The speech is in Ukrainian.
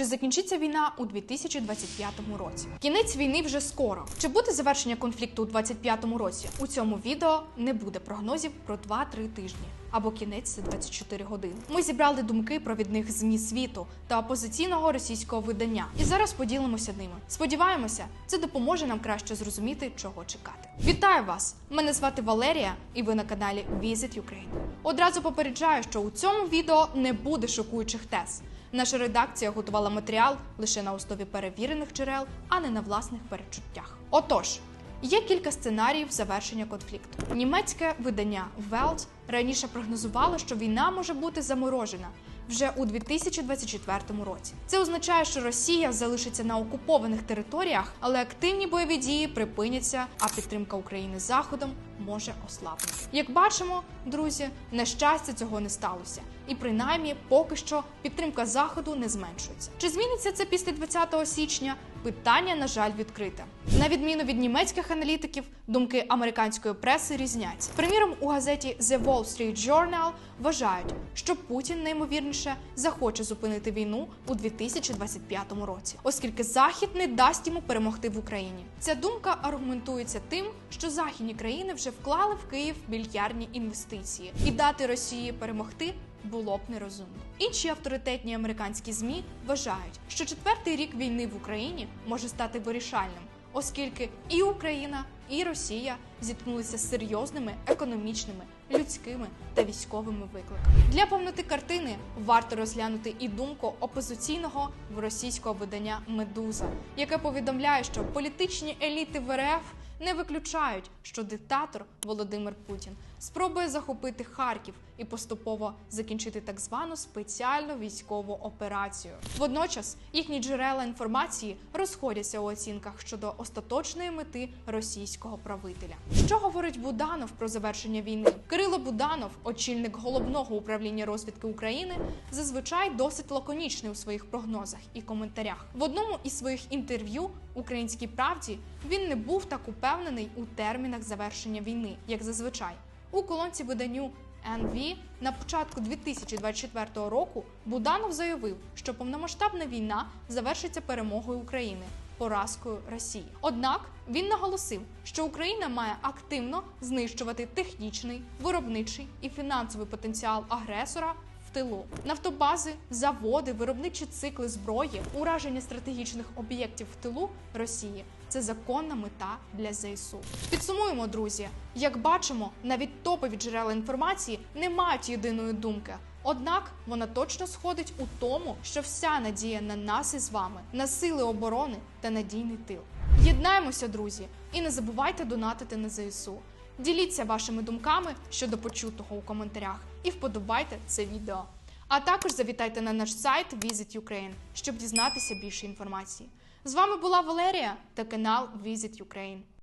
Чи закінчиться війна у 2025 році? Кінець війни вже скоро. Чи буде завершення конфлікту у 2025 році? У цьому відео не буде прогнозів про 2-3 тижні або кінець за 24 години. Ми зібрали думки провідних змі світу та опозиційного російського видання, і зараз поділимося ними. Сподіваємося, це допоможе нам краще зрозуміти, чого чекати. Вітаю вас! Мене звати Валерія, і ви на каналі Visit Ukraine. Одразу попереджаю, що у цьому відео не буде шокуючих тез. Наша редакція готувала матеріал лише на основі перевірених джерел, а не на власних перечуттях. Отож, є кілька сценаріїв завершення конфлікту. Німецьке видання Welt раніше прогнозувало, що війна може бути заморожена вже у 2024 році. Це означає, що Росія залишиться на окупованих територіях, але активні бойові дії припиняться, а підтримка України заходом може ослабнути. Як бачимо, друзі, на щастя цього не сталося, і принаймні поки що підтримка заходу не зменшується. Чи зміниться це після 20 січня? Питання, на жаль, відкрите. На відміну від німецьких аналітиків, думки американської преси різняться. Приміром, у газеті The Wall Street Journal вважають, що Путін неймовірніше захоче зупинити війну у 2025 році, оскільки Захід не дасть йому перемогти в Україні. Ця думка аргументується тим, що західні країни вже вклали в Київ мільярдні інвестиції, і дати Росії перемогти було б нерозумно. Інші авторитетні американські змі вважають, що четвертий рік війни в Україні може стати вирішальним, оскільки і Україна, і Росія зіткнулися з серйозними економічними, людськими та військовими викликами. Для повноти картини варто розглянути і думку опозиційного російського видання Медуза, яке повідомляє, що політичні еліти в РФ не виключають, що диктатор Володимир Путін спробує захопити Харків і поступово закінчити так звану спеціальну військову операцію. Водночас їхні джерела інформації розходяться у оцінках щодо остаточної мети російського правителя. Що говорить Буданов про завершення війни? Кирило Буданов, очільник головного управління розвідки України, зазвичай досить лаконічний у своїх прогнозах і коментарях. В одному із своїх інтерв'ю Українській правді він не був так упевнений у термінах завершення війни, як зазвичай. У колонці виданню НВ на початку 2024 року Буданов заявив, що повномасштабна війна завершиться перемогою України. Поразкою Росії. Однак він наголосив, що Україна має активно знищувати технічний, виробничий і фінансовий потенціал агресора в тилу. Нафтобази, заводи, виробничі цикли зброї, ураження стратегічних об'єктів в тилу Росії це законна мета для ЗСУ. Підсумуємо, друзі. Як бачимо, навіть топові джерела інформації не мають єдиної думки. Однак вона точно сходить у тому, що вся надія на нас із вами, на сили оборони та надійний тил. Єднаємося, друзі, і не забувайте донатити на ЗСУ. Діліться вашими думками щодо почутого у коментарях і вподобайте це відео. А також завітайте на наш сайт Visit Ukraine, щоб дізнатися більше інформації. З вами була Валерія та канал Visit Ukraine.